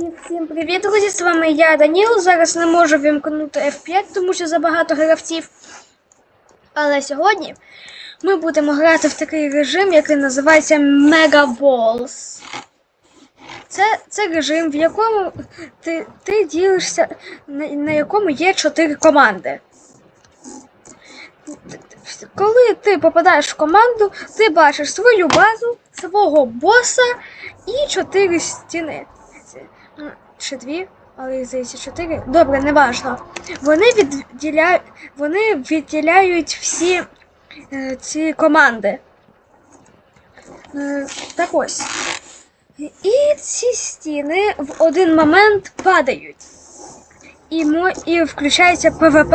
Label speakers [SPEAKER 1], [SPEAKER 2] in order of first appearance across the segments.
[SPEAKER 1] І всім привіт, друзі! З вами я, Даніл. Зараз не можу вимкнути F5, тому що забагато гравців. Але сьогодні ми будемо грати в такий режим, який називається Mega Balls. Це, це режим, в якому ти, ти ділишся, на, на якому є чотири команди. Коли ти попадаєш в команду, ти бачиш свою базу, свого боса і чотири стіни. Чи дві, але їх здається чотири. Добре, неважно. Вони відділяють, вони відділяють всі е, ці команди. Е, так ось. І ці стіни в один момент падають. І, мо, і включається ПВП.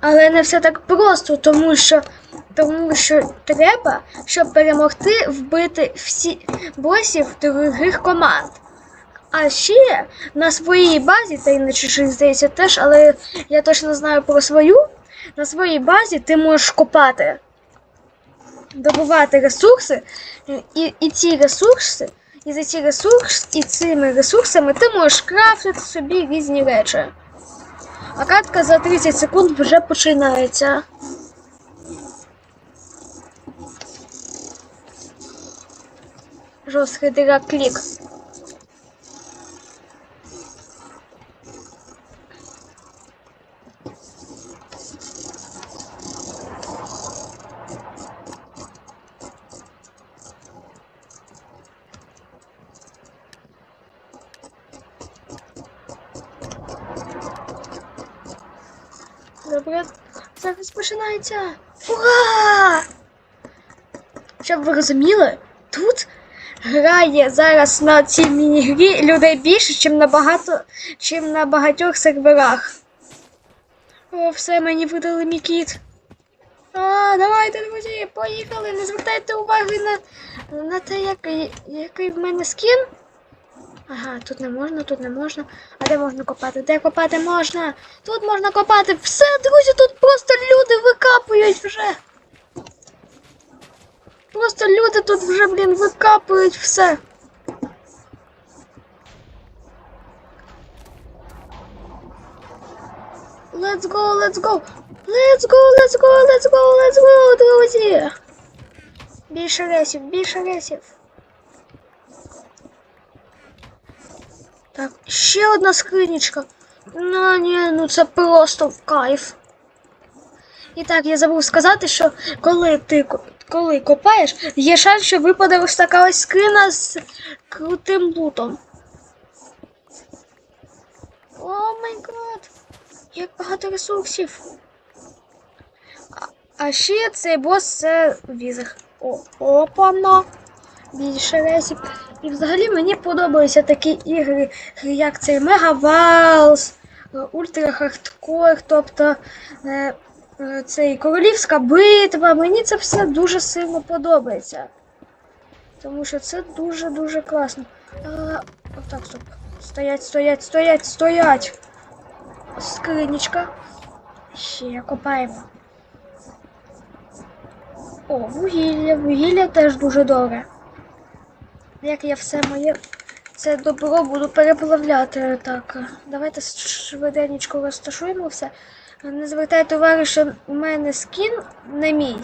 [SPEAKER 1] Але не все так просто, тому що, тому що треба, щоб перемогти, вбити всі босів других команд. А ще на своїй базі, та й на чужих здається теж, але я точно знаю про свою. На своїй базі ти можеш копати, добувати ресурси, і, і ці ресурси, і за ці ресурси, і цими ресурсами ти можеш крафтити собі різні речі. А катка за 30 секунд вже починається. Жорсткий директ клік. Добре, зараз починається. Ура! Щоб ви розуміли, тут грає зараз на цій міні-грі людей більше, чим на багато, чим на багатьох серверах. О, все, мені видали мій кіт. А, давайте, друзі, поїхали. Не звертайте уваги на, на те, який, який в мене скін. Ага, тут не можна, тут не можна. А де можна копати? Де копати можна? Тут можна копати. Все, друзі, тут просто люди викапують вже. Просто люди тут вже, блін, викапують все. Let's go, let's go. Let's go, let's go, let's go, let's go, друзі. Більше ресів, більше ресів. Так, ще одна скринічка. Ну ні, ну це просто в кайф. І так, я забув сказати, що коли ти коли копаєш, є шанс, що випаде ось така ось скрина з крутим лутом. О май гад! Як багато ресурсів. А, а ще цей бос це візер. О, опана! більше ресів. І взагалі мені подобаються такі ігри, як цей Мегавалс, Ультра Хардкор, тобто е, е, цей Королівська битва. Мені це все дуже сильно подобається. Тому що це дуже-дуже класно. А, отак, стоп. Стоять, стоять, стоять, стоять. Скринічка. Ще копаємо. О, вугілля. Вугілля теж дуже добре. Як я все моє це добро буду переплавляти. Так, давайте швиденько розташуємо все. Не звертайте уваги, що у мене скін не мій,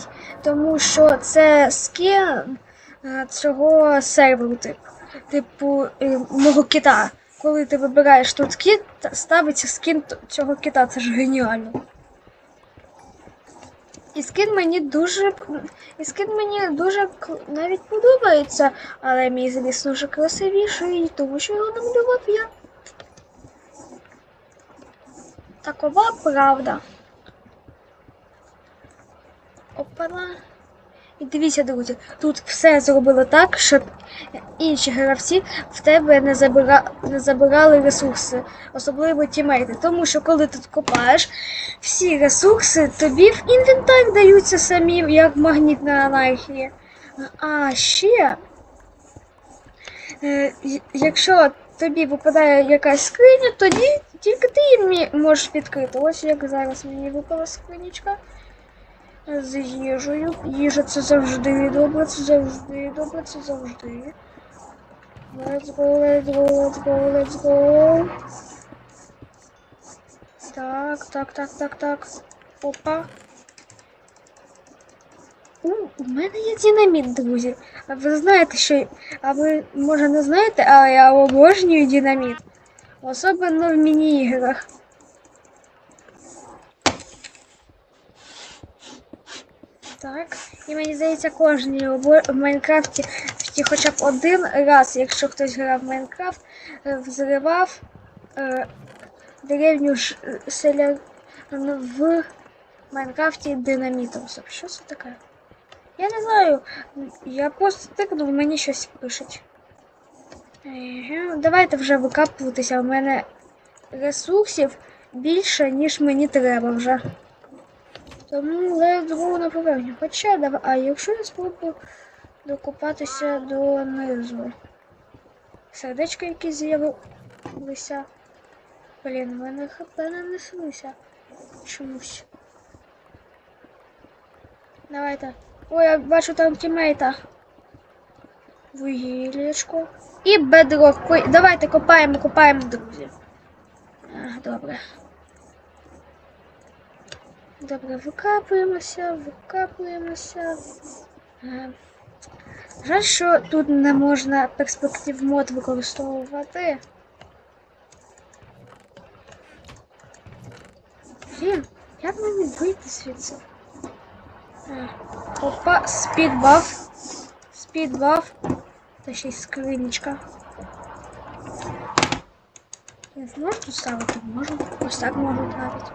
[SPEAKER 1] тому що це скін е, цього серверу, типу, е, мого кита. Коли ти вибираєш тут кіт, ставиться скін цього кита. Це ж геніально. І скін мені дуже і скін мені дуже навіть подобається, але мій, звісно, вже красивіший, тому що його намалював я. Такова правда. Опана. І дивіться, друзі, тут все зробило так, щоб інші гравці в тебе не, забира... не забирали ресурси, особливо тімейти. Тому що коли ти копаєш, всі ресурси тобі в інвентар даються самі, як магнітна анархія. А ще, е, якщо тобі випадає якась скриня, тоді тільки ти її можеш відкрити. Ось як зараз мені випала скринічка. З їжею. Їжа це завжди добре, це завжди добре, це завжди. Let's go, let's go, let's go, let's go. Так, так, так, так, так. Опа. У, у мене є динаміт, друзі. А ви знаєте, що. А ви, може, не знаєте, а я обожнюю динаміт. Особливо в міні-іграх. Так. І мені здається, кожен в Майнкрафті хоча б один раз, якщо хтось грав в Майнкрафт, е, взривав е, деревню селя в Майнкрафті динамітом. Що це таке? Я не знаю. Я просто тикнув, мені щось пишуть. Давайте вже викапуватися. У мене ресурсів більше, ніж мені треба вже. Тому go на поверхню. Хоча давай. А якщо я спробую докопатися донизу. Сердечко якісь з'явилися. Блін, в мене хп не. Чомусь. Давайте. Ой, я бачу там тімейта. Вугіллячко. І бедрок. Давайте копаємо, копаємо, друзі. А, добре. Добре, викапуємося, викапуємося. Е, Жаль, що тут не можна перспектив мод використовувати. Блін, як мені вийти звідси? Опа, спід баф. Спід баф. Та ще й. Я зможу тут ставити? Можу. Ось так можу навіть.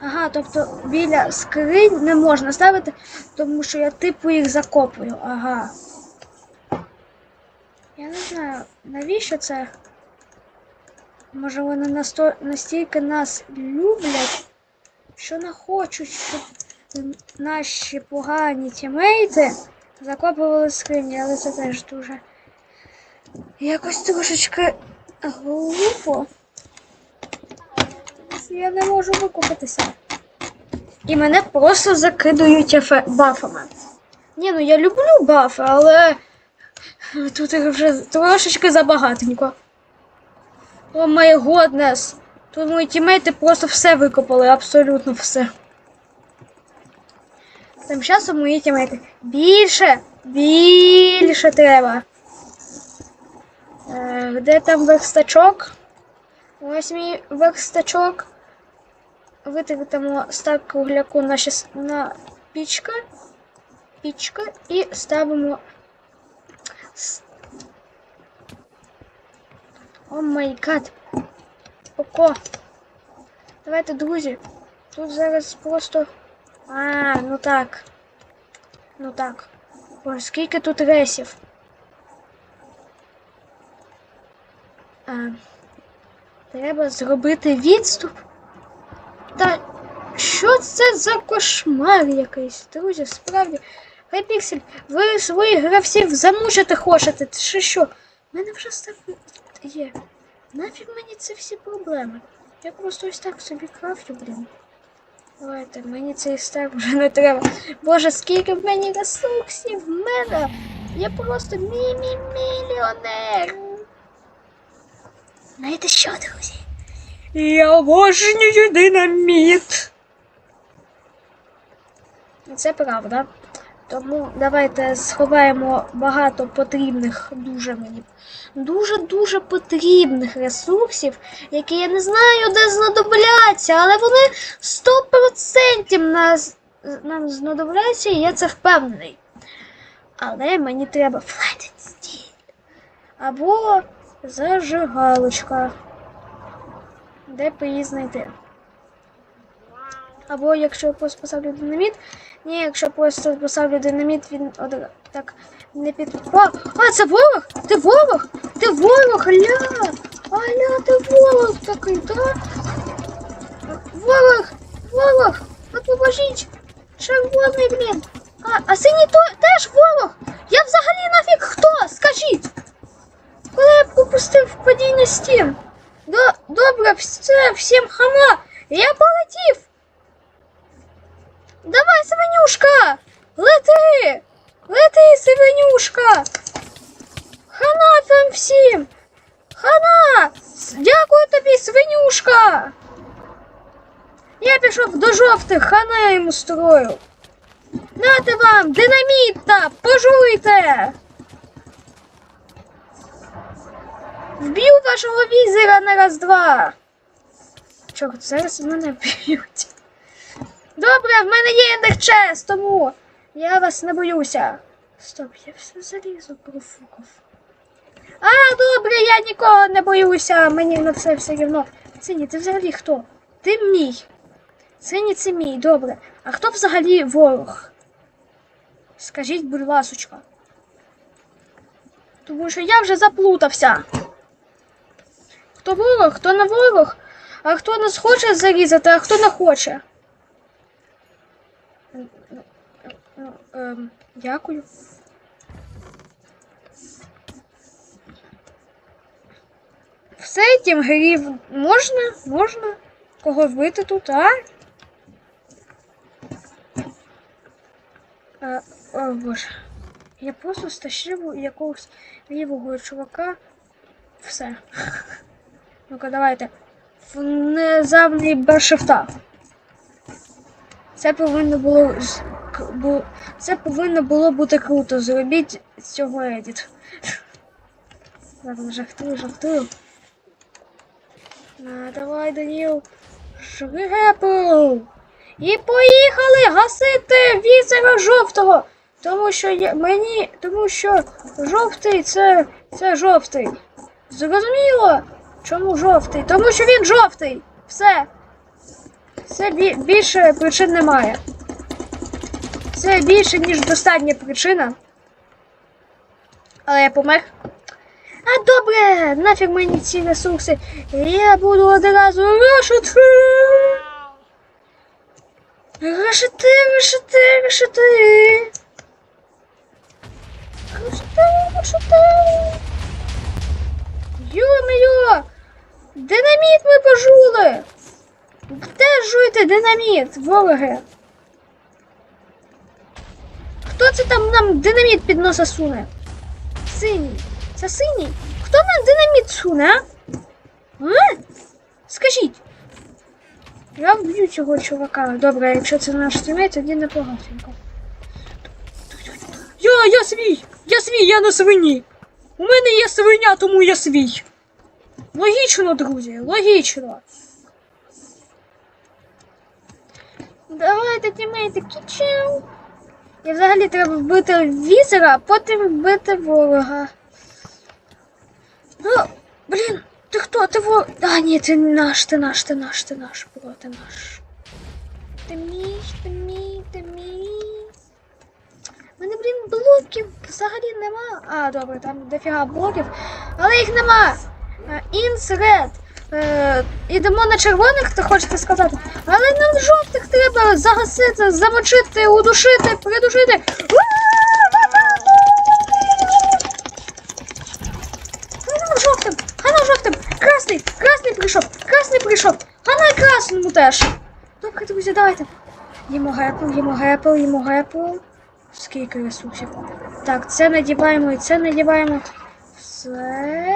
[SPEAKER 1] Ага, тобто біля скринь не можна ставити, тому що я типу їх закопую. Ага. Я не знаю, навіщо це? Може вони настільки нас люблять, що не хочуть, щоб наші погані тімейти закопували скрині, але це теж дуже якось трошечки глупо. Я не можу викупитися. І мене просто закидують бафами. Ні, ну я люблю бафи, але тут їх вже трошечки забагатенько. О май годнес. Тут мої тімейти просто все викопали, абсолютно все. Тим часом мої тімейти. Більше! Більше треба. Е, де там верстачок? Ось мій верстачок. Витратимо стак кругляку на, щас... на пічка. Пічка і ставимо. с- О май гад. Око. Давайте, друзі. Тут зараз просто. А, ну так. Ну так. Ой, скільки тут ресів. А, треба зробити відступ. Та що це за кошмар якийсь, друзі, справді. Хай піксель, ви своїх гравців замучити хочете, чи що? У мене вже став є. Нафіг мені це всі проблеми. Я просто ось так собі крафтю, блін. Давайте, мені цей стек вже не треба. Боже, скільки в мені ресурсів в мене. Я просто мі-мі-мільйонер. Знаєте що, друзі? Я обожнюю динаміт. Це правда. Тому давайте сховаємо багато потрібних, дуже мені, дуже-дуже потрібних ресурсів, які я не знаю, де знадобляться, але вони 100% нас, нам знадобляться, і я це впевнений. Але мені треба флетить стіль. Або зажигалочка. Де б її знайти? Або якщо я просто поставлю динаміт. Ні, якщо просто поставлю динаміт, він од... так не під. О! А, це ворог! Ти ворог! Ти ворог! Аля! Аля, ти ворог такий, так? Ворог! Ворог! Ну поможіть! Червоний, блін! А, а синій то теж ворог! Я взагалі нафіг хто? Скажіть! Коли я пропустив падіння стін? До, добре, все, всім хана! Я полетів! Давай, Севенюшка! Лети! Лети, Севенюшка! Хана вам всім! Хана! Дякую тобі, свинюшка! Я пішов до жовтих, хана йому строю. Нате вам, динаміта, пожуйте! Вб'ю вашого візера на раз-два. Чорт, зараз мене б'ють. Добре, в мене є ендерчес, тому я вас не боюся. Стоп, я все залізо профукав. А, добре, я нікого не боюся, мені на це все рівно. Цині, ти взагалі хто? Ти мій. Цині це мій, добре. А хто взагалі ворог? Скажіть, будь ласочка. Тому що я вже заплутався. Хто ворог, хто не ворог, а хто нас хоче зарізати, а хто не хоче. Ем, Дякую. Все, тім грів можна? Можна? Кого вбити тут, а? Е, О, боже. Я просто стащив якогось лівого чувака. Все. Ну-ка, давайте. Внезавний без шифта. Це повинно було бу- це повинно було бути круто. Зробіть цього едіт. Ладно, жахтую, жахтую. А, давай, Даніл. Шрепл. І поїхали гасити візера жовтого. Тому що я, мені. Тому що жовтий це. це жовтий. Зрозуміло? Чому жовтий? Тому що він жовтий. Все. Бі- більше причин немає. Це більше, ніж достатня причина. Але я помер. А добре, нафіг мені ці ресурси. Я буду одразу рушити. Рушити, рушити, рушити. Рушити, рушити. Йо-моє! Динаміт ми пожули! Теж жуйте динаміт, вороги. Хто це там нам динаміт під носа суне? Синій. Це синій? Хто нам динаміт суне, а? а? Скажіть. Я вб'ю цього чувака. Добре, якщо це наш тімейт, тоді непогатенько. Я, я свій! Я свій, я на свині! У мене є свиня, тому я свій. Логічно, друзі, логічно. Давайте тімейти кічев. І взагалі треба вбити візера, а потім вбити ворога. Ну, блін, ти хто? Ти ворог? А, ні, ти наш, ти наш, ти наш, ти наш, бро, ти наш. Ти мій, ти мій, ти мій. У мене, блін, блоків взагалі нема. А, добре, там дофіга блоків, але їх нема. Інс Ред. Е, ідемо на червоних, то хочете сказати. Але нам жовтих треба загасити, замочити, удушити, придушити. Хана жовтим, хана жовтим, красний, красний прийшов, красний прийшов, хана красному теж. Добре, друзі, давайте. Їмо гепл, їмо гепл, їмо гепл. Скільки ресурсів. Так, це надіваємо і це надіваємо. Все.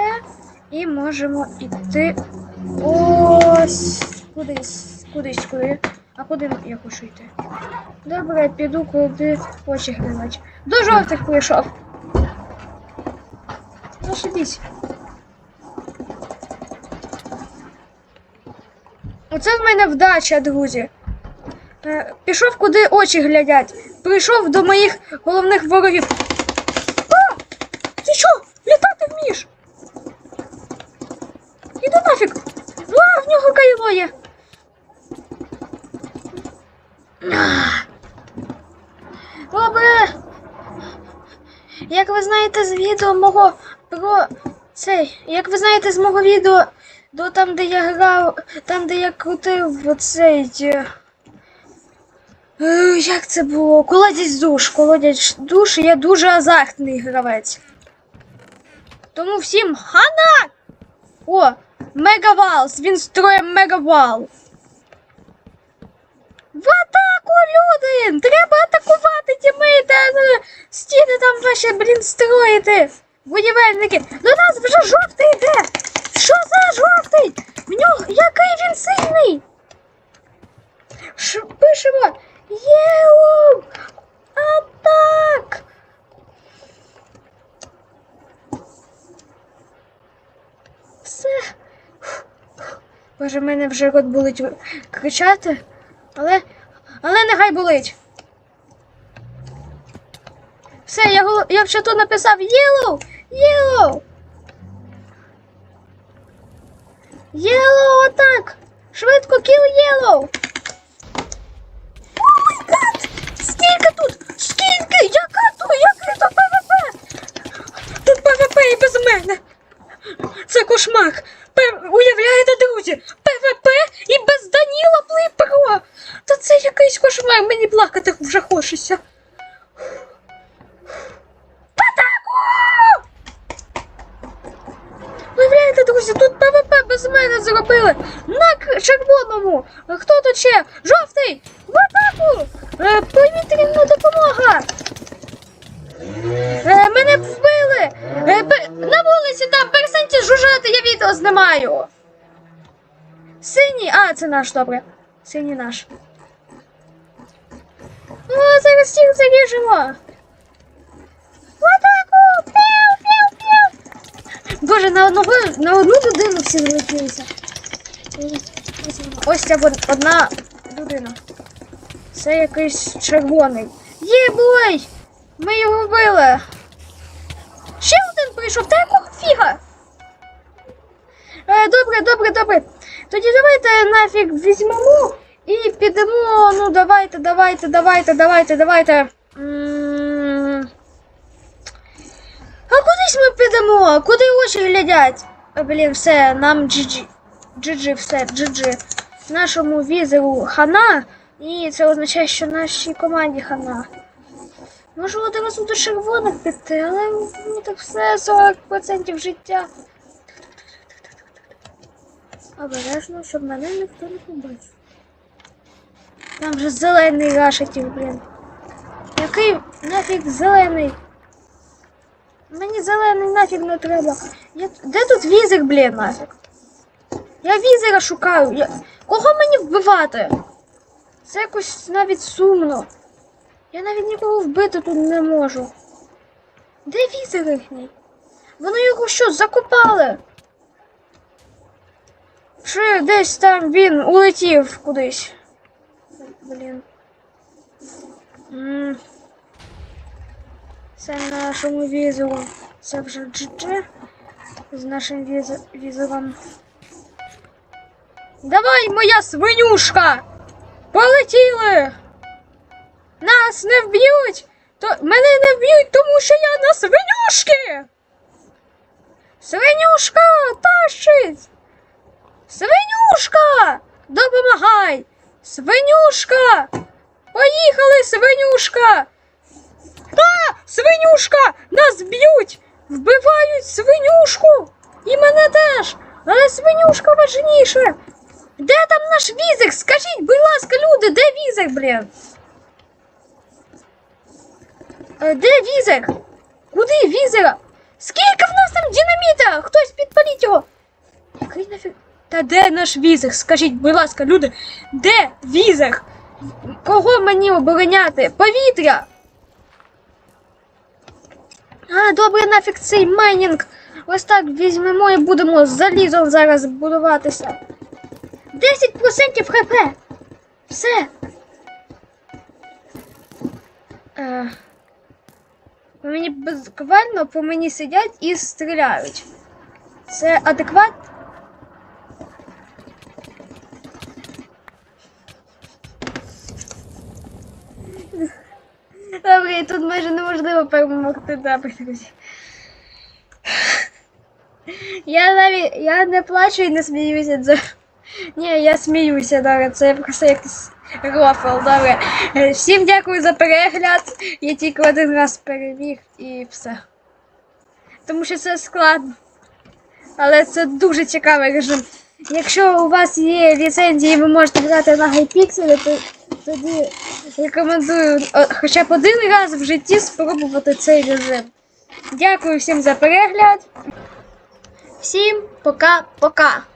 [SPEAKER 1] І можемо йти ось кудись, кудись, куди. А куди я хочу йти? Добре, піду куди очі гривать. До жовтих прийшов. Зашибісь. Оце в мене вдача, друзі. Е, Пішов куди очі глядять. Прийшов до моїх головних ворогів. А! Ти що? Літати вмієш? Іди нафіг! А, в нього кайло є. Ах. Добре. Як ви знаєте з відео мого про цей, як ви знаєте з мого відео, до там, де я грав, там, де я крутив оцей. е, е, Як це було? Колодязь душ. Колодязь душ, я дуже азартний гравець. Тому всім хана! О, Мегавалс! Він строє мегавал. В атаку, люди! Треба атакувати тімейта! Стіни там ваші, блін, строїти! Будівельники! До нас вже жовтий йде! Що за жовтий? В нього який він сильний? Ш, пишемо Єлоу! Атак! Все. Боже, мене вже рот болить кричати, але. Але нехай болить. Все, я, я в чату написав Yellow! Yellow! Yellow атак! Швидко kill Yellow! О май гад! Скільки тут? Скільки? Яка тут? Який тут ПВП? Тут ПВП і без мене. Це кошмар. П... Уявляєте, друзі? ПВП і без Даніла Плейпро. Та це якийсь кошмар, мені хочеться. Атаку! Уявляєте, друзі, тут ПВП без мене зробили. На червоному. Хто тут ще? Жовтий! В атаку! Е, повітряна допомога! Е, мене вбили! Е, на вулиці там перестаньте жужжати, я відео знімаю. Синій, а, це наш, добре. Синій наш. О, зараз всіх заріжемо. В атаку! Піу, піу, піу. Боже, на одного, на одну людину всі залетілися. Ось ця од- одна людина. Це якийсь червоний. Є! Ми його вбили. Ще один прийшов, та якого фіга? Е, добре, добре, добре. Тоді давайте нафіг візьмемо і підемо. Ну, давайте, давайте, давайте, давайте, давайте. А кудись ми підемо? Куди очі глядять? Блін, все, нам GG. GG, все, GG. Нашому візеру хана. І це означає, що нашій команді хана. Можу одразу до червоних піти, але ну, так все 40% життя. Обережно, щоб мене ніхто не побачив. Там вже зелений рашетів, блін. Який нафіг зелений? Мені зелений нафіг не треба. Я... Де тут візик, блін, нафіг? Я візера шукаю. Я... Кого мені вбивати? Це якось навіть сумно. Я навіть нікого вбити тут не можу. Де візер їхній? Вони його що, закопали? Чи десь там він улетів кудись? Блін. М. Це нашому візору. Це вже GG з нашим віз... візором. Давай, моя свинюшка! Полетіли! Нас не вб'ють! То мене не вб'ють, тому що я на свинюшки! Свинюшка тащить! Свинюшка! Допомагай! Свинюшка! Поїхали, свинюшка! Та! Свинюшка! Нас б'ють! Вбивають свинюшку! І мене теж! Але свинюшка важніше! Де там наш візик? Скажіть, будь ласка, люди, де візик, блін? Е, Де візик? Куди візера? Скільки в нас там динаміта? Хтось підпаліть його. Який нафіг? Та де наш візик? Скажіть, будь ласка, люди, де візик? Кого мені обороняти? Повітря! А, добре, нафіг цей майнінг. Ось так візьмемо і будемо з залізом зараз будуватися. 10% хп. Все. Е, мені буквально по мені сидять і стріляють. Це адекват? Добре, тут майже неможливо перемогти добре, друзі. Я навіть я не плачу і не сміюся. Це... Ні, я сміюся, добре, це просто якийсь рофл, добре. Всім дякую за перегляд. Я тільки один раз переміг і все. Тому що це складно. Але це дуже цікавий режим. Якщо у вас є ліцензії, ви можете грати на гайпікселі, то тоді рекомендую хоча б один раз в житті спробувати цей режим. Дякую всім за перегляд. Всім пока-пока.